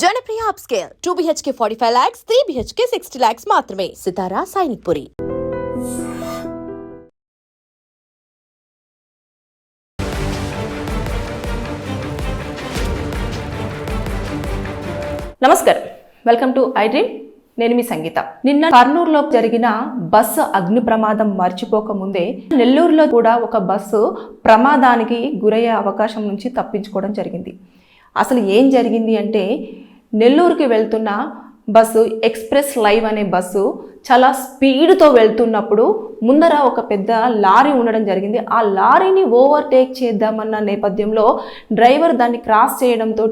Janapriya up scale two BHK forty five lakhs three BHK sixty lakhs మాత్రమే. సితారా సైనిక్ పురి. నమస్కారం. Welcome to I dream నేను మీ సంగీత. నిన్న కర్నూలులో జరిగిన బస్సు అగ్ని ప్రమాదం మర్చిపోక ముందే నెల్లూరులో కూడా ఒక బస్సు ప్రమాదానికి గురయ్యే అవకాశం నుంచి తప్పించుకోవడం జరిగింది. అసలు ఏం జరిగింది అంటే నెల్లూరుకి వెళ్తున్న బస్సు ఎక్స్ప్రెస్ లైవ్ అనే బస్సు చాలా స్పీడ్తో వెళ్తున్నప్పుడు ముందర ఒక పెద్ద లారీ ఉండడం జరిగింది. ఆ లారీని ఓవర్టేక్ చేద్దామన్న నేపథ్యంలో డ్రైవర్ దాన్ని క్రాస్ చేయడంతో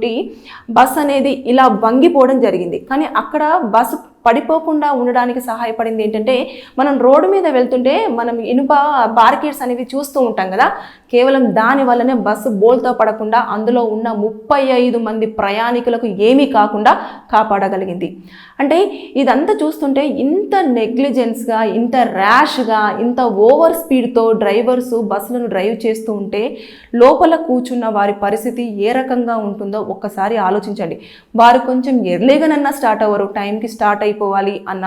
బస్ అనేది ఇలా వంగిపోవడం జరిగింది. కానీ అక్కడ బస్సు పడిపోకుండా ఉండడానికి సహాయపడింది ఏంటంటే మనం రోడ్డు మీద వెళ్తుంటే మనం ఇనుప బార్కెట్స్ అనేవి చూస్తూ ఉంటాం కదా. కేవలం దాని వల్లనే బస్సు బోల్తో పడకుండా అందులో ఉన్న ముప్పై ఐదు మంది ప్రయాణికులకు ఏమీ కాకుండా కాపాడగలిగింది. అంటే ఇదంతా చూస్తుంటే ఇంత నెగ్లిజెన్స్గా ఇంత ర్యాష్గా ఇంత ఓవర్ స్పీడ్తో డ్రైవర్స్ బస్సులను డ్రైవ్ చేస్తూ ఉంటే లోపల కూర్చున్న వారి పరిస్థితి ఏ రకంగా ఉంటుందో ఒక్కసారి ఆలోచించండి. వారు కొంచెం ఎర్లీగానన్నా స్టార్ట్ అవ్వరు టైంకి స్టార్ట్ అయిపోవాలి అన్న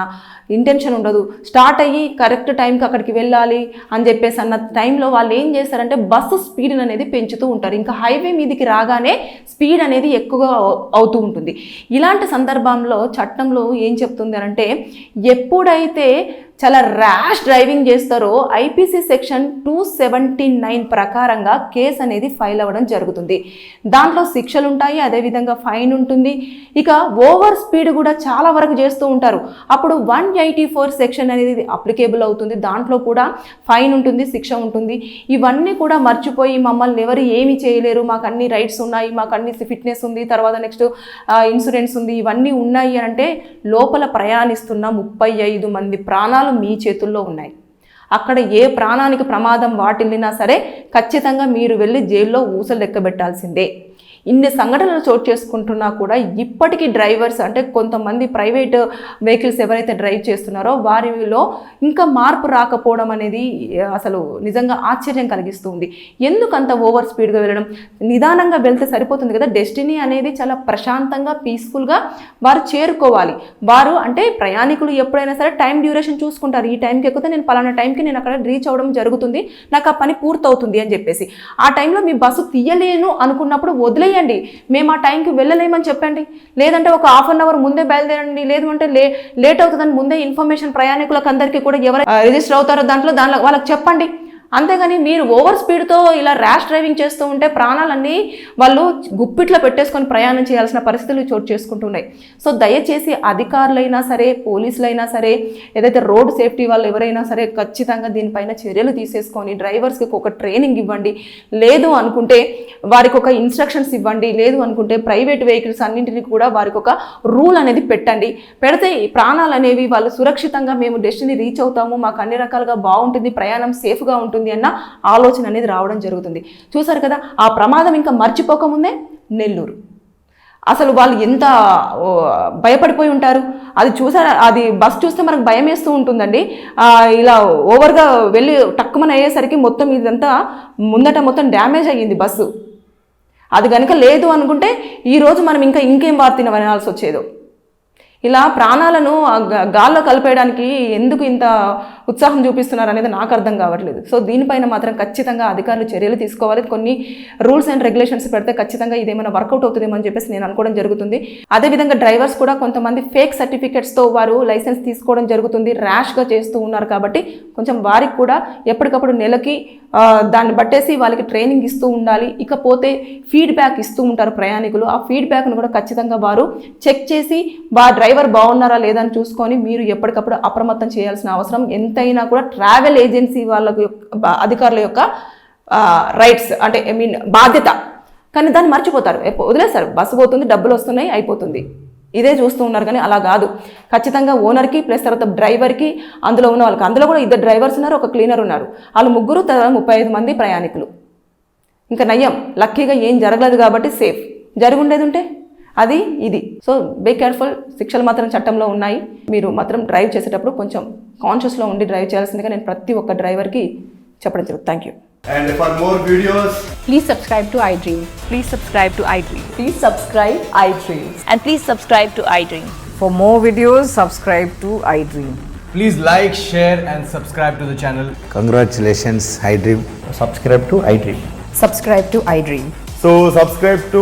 ఇంటెన్షన్ ఉండదు. స్టార్ట్ అయ్యి కరెక్ట్ టైంకి అక్కడికి వెళ్ళాలి అని చెప్పేసి అన్న టైంలో వాళ్ళు ఏం చేస్తారంటే బస్సు స్పీడ్ అనేది పెంచుతూ ఉంటారు. ఇంకా హైవే మీదకి రాగానే స్పీడ్ అనేది ఎక్కువగా అవుతూ ఉంటుంది. ఇలాంటి సందర్భంలో చట్టంలో ఏం చెప్తుంది అంటే ఎప్పుడైతే చాలా ర్యాష్ డ్రైవింగ్ చేస్తారో IPC section two seventy nine ప్రకారంగా కేసు అనేది ఫైల్ అవ్వడం జరుగుతుంది. దాంట్లో శిక్షలు ఉంటాయి అదేవిధంగా ఫైన్ ఉంటుంది. ఇక ఓవర్ స్పీడ్ కూడా చాలా వరకు చేస్తూ ఉంటారు. అప్పుడు వన్ ఎయిటీ ఫోర్ సెక్షన్ అనేది అప్లికేబుల్ అవుతుంది. దాంట్లో కూడా ఫైన్ ఉంటుంది శిక్ష ఉంటుంది. ఇవన్నీ కూడా మర్చిపోయి మమ్మల్ని ఎవరు ఏమి చేయలేరు. మాకు అన్ని రైట్స్ ఉన్నాయి మాకు అన్ని ఫిట్నెస్ ఉంది తర్వాత నెక్స్ట్ ఇన్సూరెన్స్ ఉంది. ఇవన్నీ ఉన్నాయి అంటే లోపల ప్రయాణిస్తున్న ముప్పై ఐదు మంది ప్రాణాలు మీ చేతుల్లో ఉన్నాయి. అక్కడ ఏ ప్రాణానికి ప్రమాదం వాటిల్లినా సరే ఖచ్చితంగా మీరు వెళ్ళి జైల్లో ఊసలు లెక్కబెట్టాల్సిందే. ఇన్ని సంఘటనలు చోటు చేసుకుంటున్నా కూడా ఇప్పటికీ డ్రైవర్స్ అంటే కొంతమంది ప్రైవేట్ వెహికల్స్ ఎవరైతే డ్రైవ్ చేస్తున్నారో వారిలో ఇంకా మార్పు రాకపోవడం అనేది అసలు నిజంగా ఆశ్చర్యం కలిగిస్తుంది ఎందుకంత ఓవర్ స్పీడ్గా వెళ్ళడం? నిదానంగా వెళ్తే సరిపోతుంది కదా. డెస్టినీ అనేది చాలా ప్రశాంతంగా పీస్ఫుల్గా వారు చేరుకోవాలి. వారు అంటే ప్రయాణికులు ఎప్పుడైనా సరే టైం డ్యూరేషన్ చూసుకుంటారు. ఈ టైంకి ఎక్కితే నేను పలానా టైంకి నేను అక్కడ రీచ్ అవ్వడం జరుగుతుంది. నాకు ఆ పని పూర్తవుతుంది అని చెప్పేసి. ఆ టైంలో మీ బస్సు తీయలేను అనుకున్నప్పుడు వదిలే వదిలేయండి. మేము ఆ టైంకి వెళ్ళలేమని చెప్పండి. లేదంటే ఒక హాఫ్ అన్ అవర్ ముందే బయలుదేరండి. లేదు అంటే లే లేట్ అవుతుందని ముందే ఇన్ఫర్మేషన్ ప్రయాణికులకు అందరికీ కూడా ఎవరు రిజిస్టర్ అవుతారో దాంట్లో దానిలో వాళ్ళకి చెప్పండి. అంతేగాని మీరు ఓవర్ స్పీడ్తో ఇలా ర్యాష్ డ్రైవింగ్ చేస్తూ ఉంటే ప్రాణాలన్నీ వాళ్ళు గుప్పిట్లో పెట్టేసుకొని ప్రయాణం చేయాల్సిన పరిస్థితులు చోటు చేసుకుంటున్నాయి. సో దయచేసి అధికారులైనా సరే పోలీసులైనా సరే ఏదైతే రోడ్ సేఫ్టీ వాళ్ళు ఎవరైనా సరే ఖచ్చితంగా దీనిపైన చర్యలు తీసేసుకొని డ్రైవర్స్కి ఒక ట్రైనింగ్ ఇవ్వండి. లేదు అనుకుంటే వారికి ఒక ఇన్స్ట్రక్షన్స్ ఇవ్వండి. లేదు అనుకుంటే ప్రైవేట్ వెహికల్స్ అన్నింటినీ కూడా వారికి ఒక రూల్ అనేది పెట్టండి. పెడితే ఈ ప్రాణాలు అనేవి వాళ్ళు సురక్షితంగా మేము డెస్టినీ రీచ్ అవుతాము. మాకు అన్ని రకాలుగా బాగుంటుంది. ప్రయాణం సేఫ్గా ఉంటుంది. అన్న ఆలోచన అనేది రావడం జరుగుతుంది. చూసారు కదా ఆ ప్రమాదం ఇంకా మర్చిపోకముందే నెల్లూరు. అసలు వాళ్ళు ఎంత భయపడిపోయి ఉంటారు? అది చూసారా అది బస్ చూస్తే మనకు భయం వేస్తూ ఉంటుందండి. ఇలా ఓవర్గా వెళ్ళి టక్కుమని అయ్యేసరికి మొత్తం ఇదంతా ముందట మొత్తం డ్యామేజ్ అయ్యింది బస్సు. అది కనుక లేదు అనుకుంటే ఈరోజు మనం ఇంకా ఇంకేం వార్త వినాల్సి వచ్చేదో? ఇలా ప్రాణాలను గాల్లో కలిపేయడానికి ఎందుకు ఇంత ఉత్సాహం చూపిస్తున్నారు అనేది నాకు అర్థం కావట్లేదు. సో దీనిపైన మాత్రం ఖచ్చితంగా అధికారులు చర్యలు తీసుకోవాలి. కొన్ని రూల్స్ అండ్ రెగ్యులేషన్స్ పెడితే ఖచ్చితంగా ఇదేమైనా వర్కౌట్ అవుతుందేమో అని చెప్పేసి నేను అనుకోవడం జరుగుతుంది. అదేవిధంగా డ్రైవర్స్ కూడా కొంతమంది ఫేక్ సర్టిఫికెట్స్తో వారు లైసెన్స్ తీసుకోవడం జరుగుతుంది. ర్యాష్గా చేస్తూ ఉన్నారు కాబట్టి కొంచెం వారికి కూడా ఎప్పటికప్పుడు నెలకి దాన్ని బట్టేసి వాళ్ళకి ట్రైనింగ్ ఇస్తూ ఉండాలి. ఇకపోతే ఫీడ్బ్యాక్ ఇస్తూ ఉంటారు ప్రయాణికులు. ఆ ఫీడ్బ్యాక్ను కూడా ఖచ్చితంగా వారు చెక్ చేసి వా డ్రైవర్ డ్రైవర్ బాగున్నారా లేదా అని చూసుకొని మీరు ఎప్పటికప్పుడు అప్రమత్తం చేయాల్సిన అవసరం. ఎంతైనా కూడా ట్రావెల్ ఏజెన్సీ వాళ్ళ యొక్క అధికారుల యొక్క రైట్స్ అంటే ఐ మీన్ బాధ్యత. కానీ దాన్ని మర్చిపోతారు. వదిలేస్తారు. బస్సు పోతుంది డబ్బులు వస్తున్నాయి అయిపోతుంది. ఇదే చూస్తూ ఉన్నారు కానీ అలా కాదు. ఖచ్చితంగా ఓనర్కి ప్లస్ తర్వాత డ్రైవర్కి అందులో ఉన్న వాళ్ళకి అందులో కూడా ఇద్దరు డ్రైవర్స్ ఉన్నారు ఒక క్లీనర్ ఉన్నారు. వాళ్ళు ముగ్గురు తర్వాత ముప్పై ఐదు మంది ప్రయాణికులు. ఇంకా నయం లక్కీగా ఏం జరగలేదు కాబట్టి సేఫ్. జరుగుండేది ఉంటే? అది ఇది సో బీ కేర్ఫుల్ శిక్షలు మాత్రం చట్టంలో ఉన్నాయి మీరు మాత్రం డ్రైవ్ చేసేటప్పుడు కొంచెం కాన్షియస్లో ఉండి డ్రైవ్ చేయాల్సిందిగా నేను ప్రతి ఒక్క డ్రైవర్కి చెప్పడం జరుగుతుంది thank you And for more videos, Please subscribe to iDream. Please subscribe to iDream. Please subscribe iDreams. And please subscribe to iDream. For more videos, subscribe to iDream. Please like, share, and subscribe to the channel. Congratulations, iDream. Subscribe to iDream. Subscribe to iDream. so subscribe to